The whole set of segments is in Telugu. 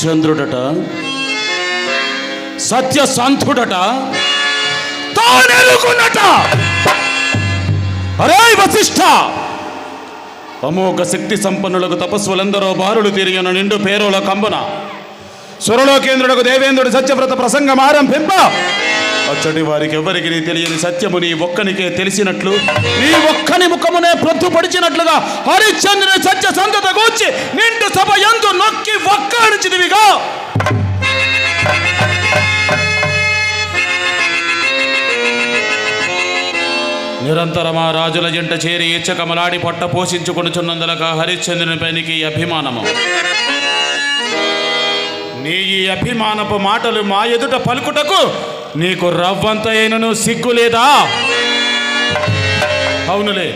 హరిశ్చంద్రుడట సత్యసంధుడట తానెరుగునట. అరే వశిష్ఠ అమోఘ శక్తి సంపన్నులకు తపస్సులందరూ బారులు తిరిగిన నిండు పేరుల కంబున. సురలోకేంద్రుడకు దేవేంద్రుడు సత్యవ్రత ప్రసంగం ఆరంభింప. అచ్చటి వారికి ఎవరికి తెలియని సత్యము నీ ఒక్కనికే తెలిసినట్లు. నీ ఒక్కని ముఖమునే ప్రొద్దుపడిచినట్లుగా హరిశ్చంద్రుని సత్య సంతత గూర్చి నిండు సభ ఎందు నొక్కి ఒక్కడిచిదివిగా నిరంతరమా రాజుల జంట చేరి ఇచ్చకమలాడి పొట్ట పోషించుకొనుచున్నందులక హరిశ్చంద్రుని పైనికి అభిమానము. నీ ఈ అభిమానపు మాటలు మా ఎదుట పలుకుటకు నీకు రవ్వంత అయినను సిగ్గు లేదా? అవునులే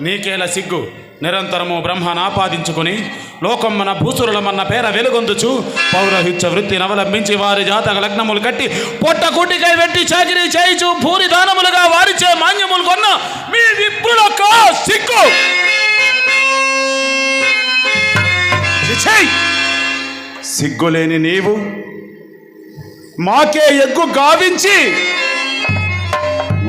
నీకేలా సిగ్గు? నిరంతరము బ్రహ్మను ఆపాదించుకుని లోకమ్మన భూసురులమన్న పేర వెలుగొందుచు పౌరహిత్య వృత్తిని అవలంబించి వారి జాతక లగ్నములు కట్టి పొట్ట కుట్టికై వెట్టి చాకిరీ చేయిచు భూరి దానములుగా వారిచే మాన్యములు కొన్న మీ విప్రులకు సిగ్గు! సిగ్గులేని నీవు మాకే ఎగ్గు గావించి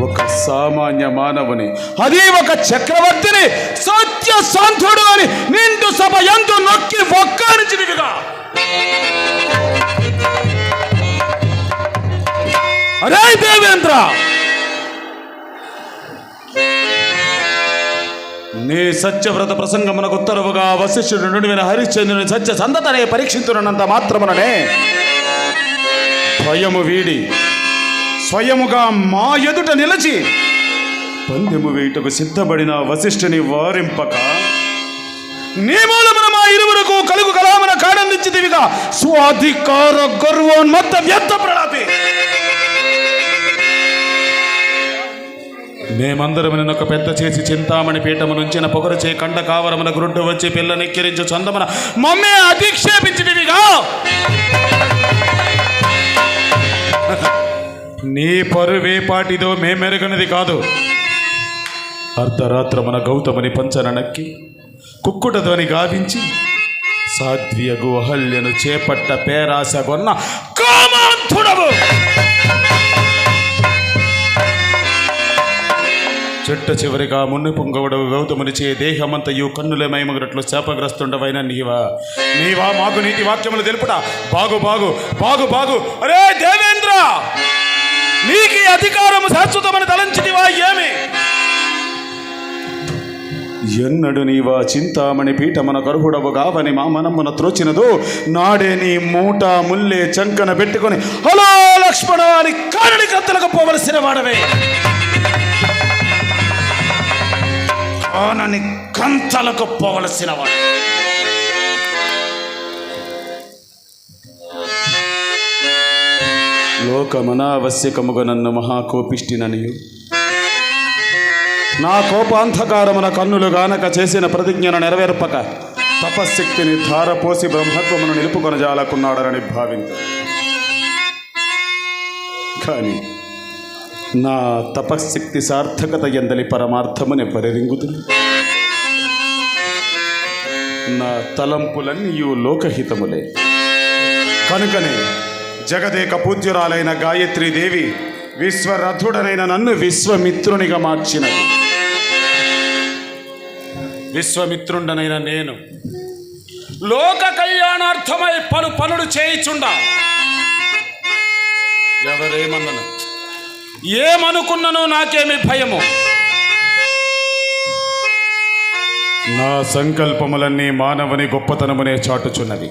ఒక సామాన్య మానవుని అది ఒక చక్రవర్తిని సత్య సంతుడు అని నిండు సభ ఎందు నొక్కి ఒక్కనిచిదిగా అరే దేవేంద్ర! నీ సత్యవ్రత ప్రసంగమునకు ఉత్తరవుగా వశిష్ఠుడు నుండి హరిశ్చంద్రుని సత్య సందతనే పరీక్షించునంత మాత్రముననే భయము వీడి. స్వయముగా మా ఎదుట నిలిచి. పందెము వేయుటకు సిద్ధపడిన వశిష్ఠుని వారింపక. నీ మూలమున మా ఇరువురకు కలుగు కలామన కాడందించిదివిగా స్వాధికార గర్వోన్మత్త వ్యర్థ ప్రలాపి. మేమందరం నిన్నొక పెద్ద చేసి చింతామణి పీఠము నుంచిన పొగరచే కండ కావరమున గ్రుడ్డు వచ్చి పిల్ల నెక్కిరించు చందమున. మమ్మే అధిక్షేపించిదివిగా నీ పరువే పాటిదో మేమెరగనిది కాదు. అర్ధరాత్రమున గౌతముని పంచన నక్కి కుక్కుట ధ్వని గావించి సాధ్వియగు అహల్యను చేపట్ట పేరాశ కొన్న చెట్ట చివరిగా మున్ను పొంగవడవు గౌతముని చే దేహమంతయు కన్నుల శాపగ్రస్తుండవైన నీవా. నీవా మాకు నీతి వాక్యములు తెలుపుట. బాగు బాగు బాగు బాగు. అరే దేవేంద్ర! నీకు అధికారము శాశ్వతమని తలంచితివా ఏమి? ఎన్నడు నీవా చింతామణి పీఠమన కరుహుడవు కావని మా మనమున త్రోచినదు నాడే నీ మూట ముల్లే చంకన పెట్టుకొని హలో లక్ష్మణ అని కారణి కత్తలకు పోవలసిన వాడవే. కానని కంతలకు పోవలసిన వాడు. లోకమనావశ్యకముగా నన్ను మహాకోపిష్టిననియు. నా కోపాంధకారమున కన్నులు గానక చేసిన ప్రతిజ్ఞను నెరవేర్పక తపశ్శక్తిని ధారపోసి బ్రహ్మత్వమును నిలుపుకొనజాలకున్నాడని భావించ కానీ నా తపశ్శక్తి సార్థకత ఎందలి పరమార్థముని పరిరింగుతుంది నా తలంపులన్నీ లోకహితములే. కనుకనే జగదేక పూజ్యురాలైన గాయత్రీదేవి విశ్వరథుడనైన నన్ను విశ్వమిత్రునిగా మార్చినది. విశ్వమిత్రుండనైన నేను లోక కళ్యాణార్థమై పలు పనులు చేయిచుండా. ఎవరేమన్నను? ఏమనుకున్నను నాకేమి భయము. నా సంకల్పములన్నీ మానవుని గొప్పతనమునే చాటుచున్నది.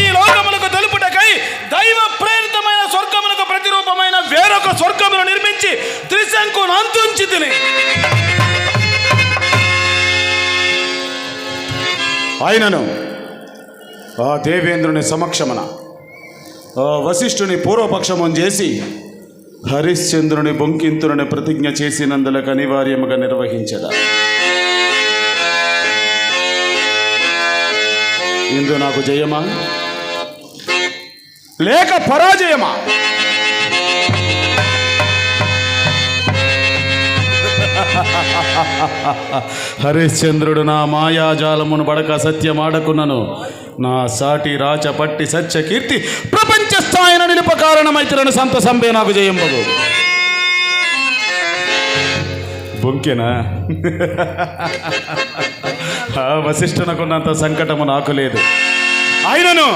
ఈ లోకములకు తెలుపుటకై దైవ ప్రేరితమైన స్వర్గములకు ప్రతిరూపమైన వేరొక స్వర్గమును నిర్మించి త్రిశంకును అంతుంచి తిని. ఆయనను ఆ దేవేంద్రుని సమక్షమన వశిష్ఠుని పూర్వపక్షమం చేసి హరిశ్చంద్రుని బొంకింతుని ప్రతిజ్ఞ చేసినందులకు అనివార్యముగా నిర్వహించదా. ఇందు నాకు జయమా? లేక పరాజయమా? హరిశ్చంద్రుడు నా మాయాజాలమును బడక సత్యమాడకున్నను నా సాటి రాచ పట్టి సత్య కీర్తి ప్రపంచ స్థాయిన నిలుప కారణమైతులను సంతసంబే నాకు జయంబగు బొంకెనా? ఆ వశిష్ఠునకున్నంత సంకటము నాకు లేదు. అయినను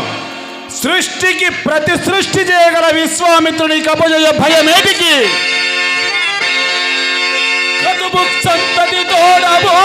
సృష్టికి ప్రతి సృష్టి చేయగల విశ్వామిత్రుని కపజయ భయమేటికి కదుబు సంతతి తోడబోరి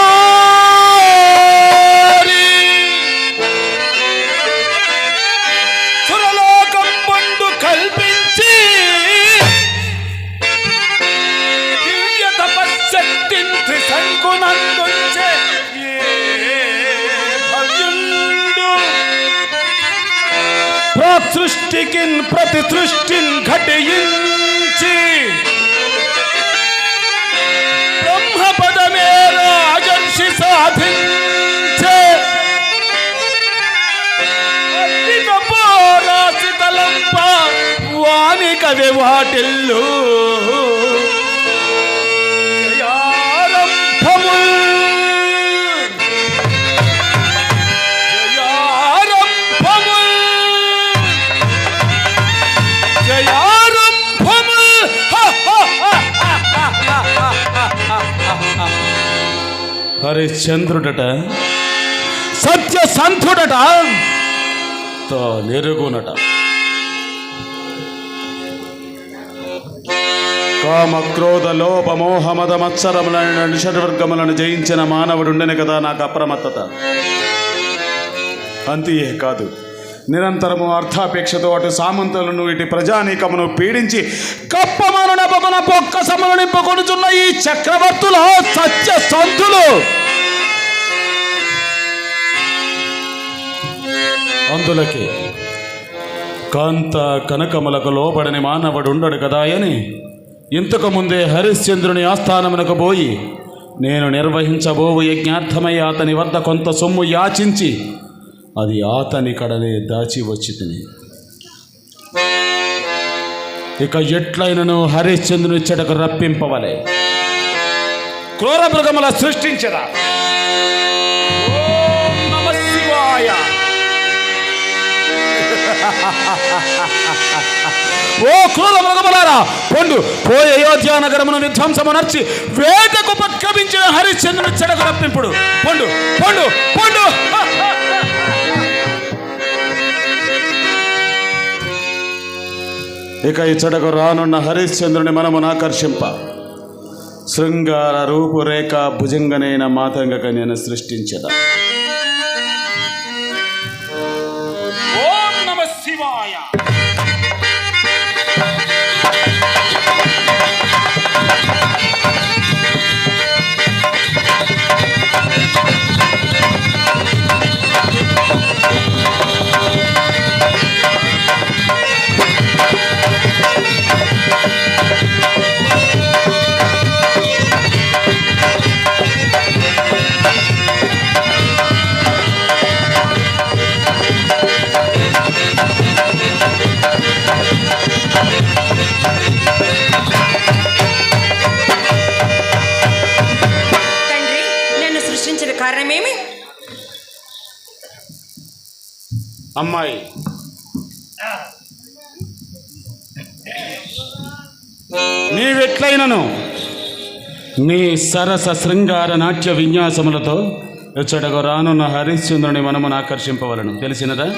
వాణి కవి వాటిల్లు జయారంభముల్ జయారంభముల్ జయారంభముల్ హ, హ, హ, హరిశ్చంద్రుడట సత్య సంతుడట తో కామక్రోధ క్రోధ లోప మోహ మద మత్సరములైన నిషడ్వర్గములను జయించిన మానవుడుండని కదా నాకు అప్రమత్తత అంతియే కాదు. నిరంతరము అర్థాపేక్షతో అటు సామంతులను ఇటు ప్రజానీకమును పీడించి కప్పమను నపమన పొక్క సమను నింపుకొనుచున్న ఈ చక్రవర్తుల సత్య సంతులు! అందులకి కాంత కనకములకు లోబడని మానవుడు ఉండడు కదా అని ఇంతకు ముందే హరిశ్చంద్రుని ఆస్థానమునకు పోయి నేను నిర్వహించబోవు యజ్ఞార్థమై అతని వద్ద కొంత సొమ్ము యాచించి అది అతని కడనే దాచి వచ్చి తిని ఇక ఎట్లయినను హరిశ్చంద్రుని చెడకు రప్పింపవలే? క్రూర మృగముల సృష్టించదా ఓం శివాయ. ఓ క్రూర మృగములారా పొండు. పోయి అయోధ్య నగరమును విధ్వంసమునర్చి వేటకు పక్కమించిన హరిశ్చంద్రుని చెడకు రప్పింపుడు పొండు పొండు పొండు. ఇక ఈ చెడకు రానున్న హరిశ్చంద్రుని మనమును ఆకర్షింప. శృంగార రూపురేఖ భుజంగనైన మాతంగక నేను సృష్టించదా. ఓం నమ శివాయ. అమ్మాయి. నీవెట్లయినను? నీ సరస శృంగార నాట్య విన్యాసములతో ఇచ్చటకు రానున్న హరిశ్చంద్రుని మనమును ఆకర్షింపవలను. తెలిసినదా?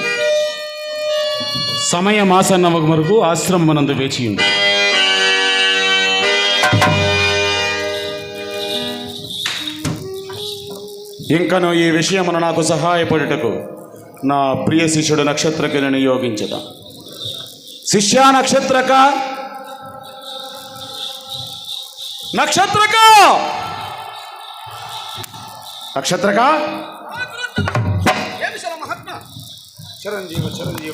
సమయం ఆసన్న వరకు ఆశ్రమనందు వేచియుండు. ఇంకను ఈ విషయమును నాకు సహాయపడుటకు నా ప్రియ శిష్యుడు నక్షత్రకి నియోగించదా. శిష్య నక్షత్రక! నక్షత్రక! నక్షత్రక! చిరంజీవ చిరంజీవ.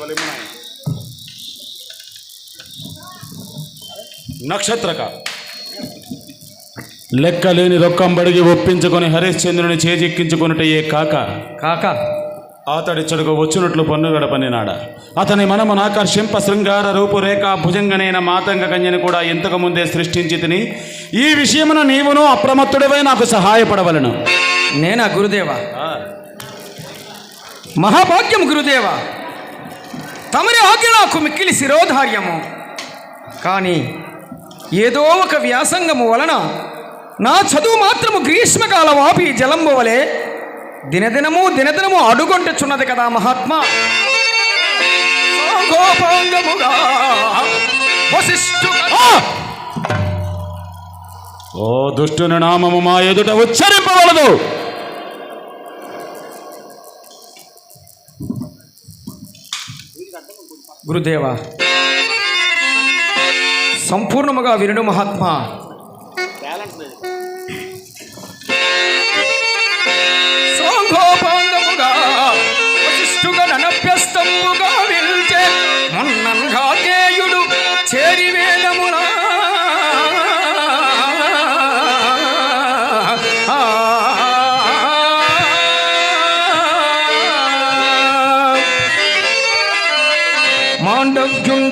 నక్షత్రక! లెక్కలేని రొక్కంబడిగి ఒప్పించుకొని హరిశ్చంద్రుని చేజెక్కించుకొనుటయే కాక. కాక. అతడి చెడుగు వచ్చినట్లు పన్నుగడ పన్నినాడ అతని మనమును ఆకర్షింప శృంగార రూపురేఖ భుజంగనైన మాతంగ కన్యను కూడా ఇంతకు ముందే సృష్టించి తిని ఈ విషయమున నీవును అప్రమత్తుడివై నాకు సహాయపడవలను. నేనా గురుదేవ? మహాభాగ్యం గురుదేవ? తమరి ఆజ్ఞ నాకు మిక్కిలి శిరోధార్యము. కానీ ఏదో ఒక వ్యాసంగము వలన నా చదువు మాత్రము గ్రీష్మకాల వాపి జలంబు వలె దినదినము దినదినము అడుగొంటుచున్నది కదా మహాత్మా! ఓ దుష్టుని నామము మా ఎదుట ఉచ్చరింపవలదు. గురుదేవ సంపూర్ణముగా వినుడు మహాత్మా. 영중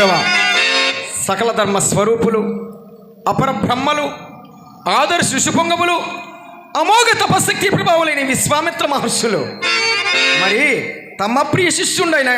గురుదేవ సకల ధర్మ స్వరూపులు అపర బ్రహ్మలు ఆదర్శ ఋషిపుంగములు అమోఘ తపశక్తి ప్రభావులైన విశ్వామిత్ర మహర్షులు. మరి తమ ప్రియ శిష్యుండైన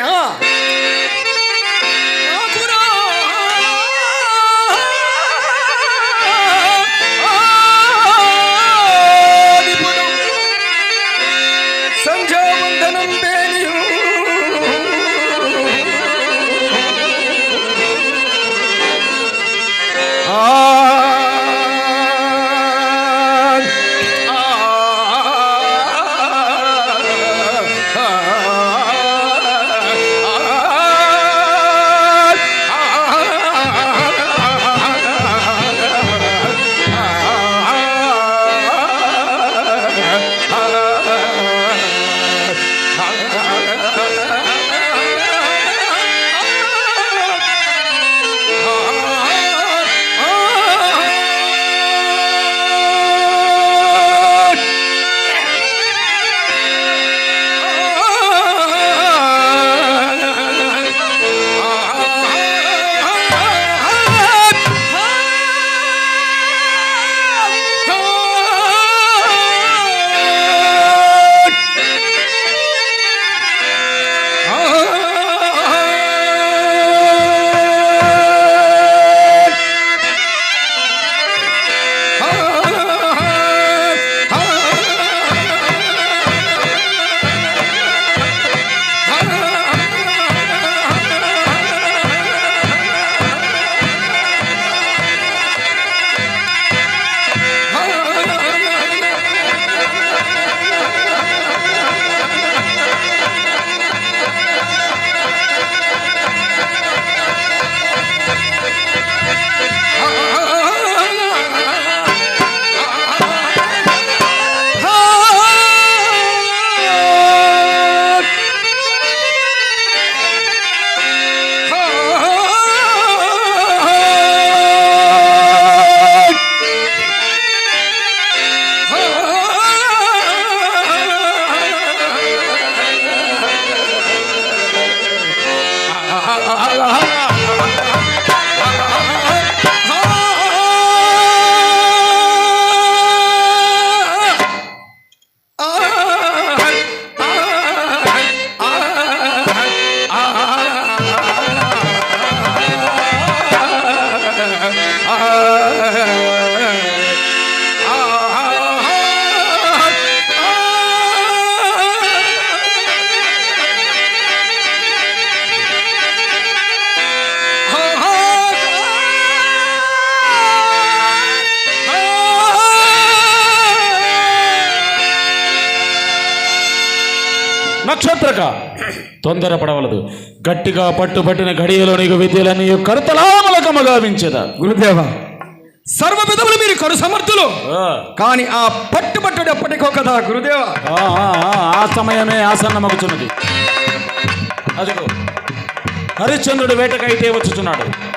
తొందరపడవలదు. గట్టిగా పట్టుబట్టిన ఘడియలో నీకు విద్యలని కర్తలామలకమ గావించదా. గురుదేవ సర్వ విధములు మీరు కరు సమర్థులు. కానీ ఆ పట్టుబట్టుడు ఎప్పటికో కదా గురుదేవ? ఆ, ఆ, ఆ, ఆ సమయమే ఆసన్నమగుచున్నది అదిగో హరిశ్చంద్రుడు వేటకైతే వచ్చుచున్నాడు.